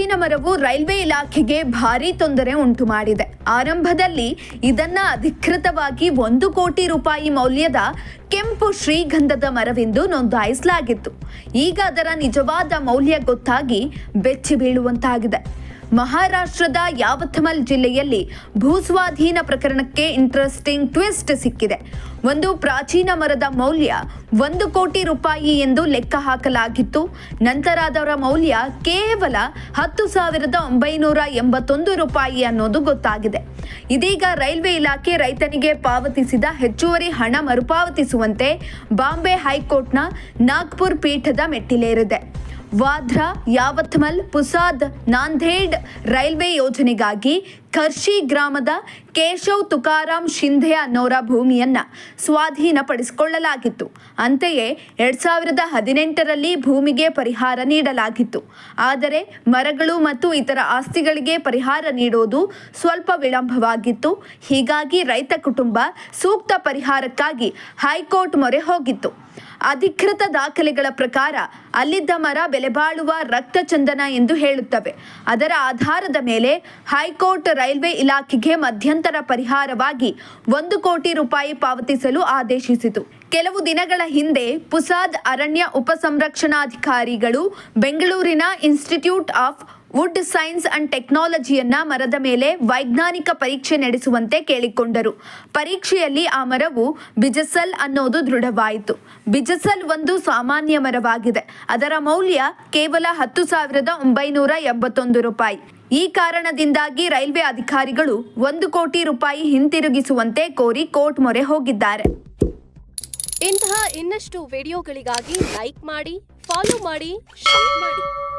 ಪ್ರಾಚೀನ ಮರವು ರೈಲ್ವೆ ಇಲಾಖೆಗೆ ಭಾರಿ ತೊಂದರೆ ಉಂಟು ಮಾಡಿದೆ. ಆರಂಭದಲ್ಲಿ ಇದನ್ನ ಅಧಿಕೃತವಾಗಿ ಒಂದು ಕೋಟಿ ರೂಪಾಯಿ ಮೌಲ್ಯದ ಕೆಂಪು ಶ್ರೀಗಂಧದ ಮರವೆಂದು ನೋಂದಾಯಿಸಲಾಗಿತ್ತು. ಈಗ ಅದರ ನಿಜವಾದ ಮೌಲ್ಯ ಗೊತ್ತಾಗಿ ಬೆಚ್ಚಿ ಬೀಳುವಂತಾಗಿದೆ. ಮಹಾರಾಷ್ಟ್ರದ ಯಾವತ್ಮಲ್ ಜಿಲ್ಲೆಯಲ್ಲಿ ಭೂಸ್ವಾಧೀನ ಪ್ರಕರಣಕ್ಕೆ ಇಂಟ್ರೆಸ್ಟಿಂಗ್ ಟ್ವಿಸ್ಟ್ ಸಿಕ್ಕಿದೆ. ಒಂದು ಪ್ರಾಚೀನ ಮರದ ಮೌಲ್ಯ ಒಂದು ಕೋಟಿ ರೂಪಾಯಿ ಎಂದು ಲೆಕ್ಕ ಹಾಕಲಾಗಿತ್ತು. ನಂತರ ಅದರ ಮೌಲ್ಯ ಕೇವಲ ಹತ್ತು ಸಾವಿರದ ಒಂಬೈನೂರ ಎಂಬತ್ತೊಂದು ರೂಪಾಯಿ ಅನ್ನೋದು ಗೊತ್ತಾಗಿದೆ. ಇದೀಗ ರೈಲ್ವೆ ಇಲಾಖೆ ರೈತನಿಗೆ ಪಾವತಿಸಿದ ಹೆಚ್ಚುವರಿ ಹಣ ಮರುಪಾವತಿಸುವಂತೆ ಬಾಂಬೆ ಹೈಕೋರ್ಟ್ನ ನಾಗ್ಪುರ್ ಪೀಠದ ಮೆಟ್ಟಿಲೇರಿದೆ. ವಾಧ್ರಾ ಯಾವತ್ಮಲ್ ಪುಸಾದ್ ನಾಂದೇಡ್ ರೈಲ್ವೆ ಯೋಜನೆಗಾಗಿ ಖರ್ಷಿ ಗ್ರಾಮದ ಕೇಶವ್ ತುಕಾರಾಮ್ ಶಿಂಧೆ ಅನ್ನೋರ ಭೂಮಿಯನ್ನು ಸ್ವಾಧೀನಪಡಿಸಿಕೊಳ್ಳಲಾಗಿತ್ತು. ಅಂತೆಯೇ ಎರಡು ಸಾವಿರದ ಹದಿನೆಂಟರಲ್ಲಿ ಭೂಮಿಗೆ ಪರಿಹಾರ ನೀಡಲಾಗಿತ್ತು. ಆದರೆ ಮರಗಳು ಮತ್ತು ಇತರ ಆಸ್ತಿಗಳಿಗೆ ಪರಿಹಾರ ನೀಡೋದು ಸ್ವಲ್ಪ ವಿಳಂಬವಾಗಿತ್ತು. ಹೀಗಾಗಿ ರೈತ ಕುಟುಂಬ ಸೂಕ್ತ ಪರಿಹಾರಕ್ಕಾಗಿ ಹೈಕೋರ್ಟ್ ಮೊರೆ ಹೋಗಿತ್ತು. ಅಧಿಕೃತ ದಾಖಲೆಗಳ ಪ್ರಕಾರ ಅಲ್ಲಿದ್ದ ಮರ ಬೆಲೆಬಾಳುವ ರಕ್ತಚಂದನ ಎಂದು ಹೇಳುತ್ತವೆ. ಅದರ ಆಧಾರದ ಮೇಲೆ ಹೈಕೋರ್ಟ್ ರೈಲ್ವೆ ಇಲಾಖೆಗೆ ಮಧ್ಯಂತರ ಪರಿಹಾರವಾಗಿ ಒಂದು ಕೋಟಿ ರೂಪಾಯಿ ಪಾವತಿಸಲು ಆದೇಶಿಸಿತು. ಕೆಲವು ದಿನಗಳ ಹಿಂದೆ ಪುಸಾದ್ ಅರಣ್ಯ ಉಪಸಂರಕ್ಷಣಾಧಿಕಾರಿಗಳು ಬೆಂಗಳೂರಿನ institute of wood science and ಟೆಕ್ನಾಲಜಿಯನ್ನ ಮರದ ಮೇಲೆ ವೈಜ್ಞಾನಿಕ ಪರೀಕ್ಷೆ ನಡೆಸುವಂತೆ ಕೇಳಿಕೊಂಡರು. ಪರೀಕ್ಷೆಯಲ್ಲಿ ಆ ಮರವು ಬಿಜಸಲ್ ಅನ್ನೋದು ದೃಢವಾಯಿತು. ಬಿಜಸಲ್ ಒಂದು ಸಾಮಾನ್ಯ ಮರವಾಗಿದೆ. ಅದರ ಮೌಲ್ಯ ಕೇವಲ ಹತ್ತು ಸಾವಿರದ ಒಂಬೈನೂರ ಎಂಬತ್ತೊಂದು ರೂಪಾಯಿ. ಈ ಕಾರಣದಿಂದಾಗಿ ರೈಲ್ವೆ ಅಧಿಕಾರಿಗಳು ಒಂದು ಕೋಟಿ ರೂಪಾಯಿ ಹಿಂತಿರುಗಿಸುವಂತೆ ಕೋರಿ ಕೋರ್ಟ್ ಮೊರೆ ಹೋಗಿದ್ದಾರೆ. ಇಂತಹ ಇನ್ನಷ್ಟು ವಿಡಿಯೋಗಳಿಗಾಗಿ ಲೈಕ್ ಮಾಡಿ, ಫಾಲೋ ಮಾಡಿ, ಶೇರ್ ಮಾಡಿ.